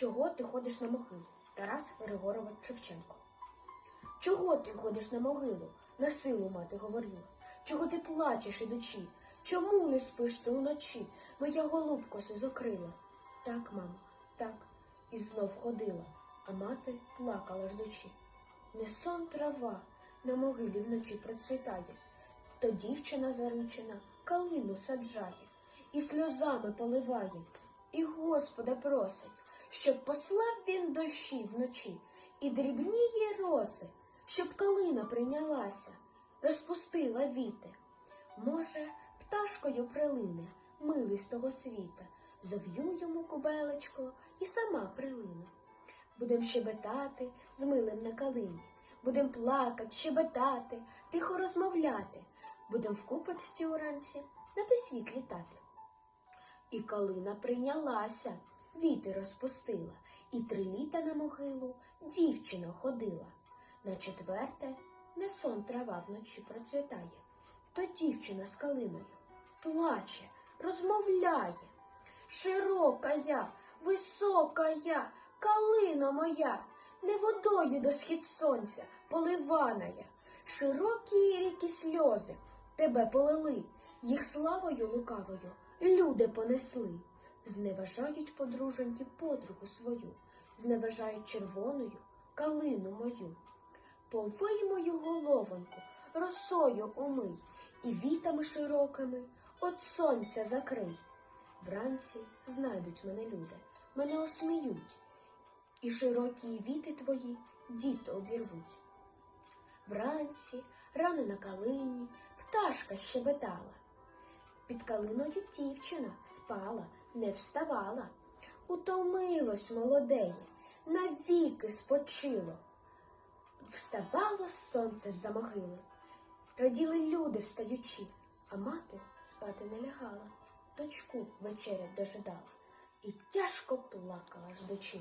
Чого ти ходиш на могилу? Тарас Григорович Шевченко. Чого ти ходиш на могилу? На силу мати говорила. Чого ти плачеш, ідучи? Чому не спиш ти уночі? Моя голубко сизокрила. Так, мамо, так, і знов ходила, а мати плакала ждучи. Не сон трава на могилі вночі процвітає, то дівчина заручена калину саджає і сльозами поливає, і Господа просить, щоб послав він дощі вночі і дрібніє роси, щоб калина прийнялася, розпустила віти. Може, пташкою прилине, милий з того світа, зав'ю йому кубелечко і сама прилине. Будем щебетати з милим на калині, будем плакать, щебетати, тихо розмовляти, будем в купочці уранці на той світ літати. І калина прийнялася, віти розпустила, і три літа на могилу дівчина ходила. На четверте не сон трава вночі процвітає, то дівчина з калиною плаче, розмовляє. Широка я, висока я, калина моя, не водою до схід сонця поливана я. Широкі ріки сльози тебе полили, їх славою лукавою люди понесли. Зневажають подруженьки подругу свою, зневажають червоною калину мою. Повий мою головоньку, росою умий, і вітами широкими от сонця закрий. Вранці знайдуть мене люди, мене осміють, і широкі віти твої діти обірвуть. Вранці, рано на калині, пташка щебетала. Під калиною дівчина спала, не вставала. Утомилось молодеє, навіки спочило. Вставало сонце з-за могили, раділи люди встаючи, а мати спати не лягала, дочку вечерять дожидала і тяжко плакала ждучи.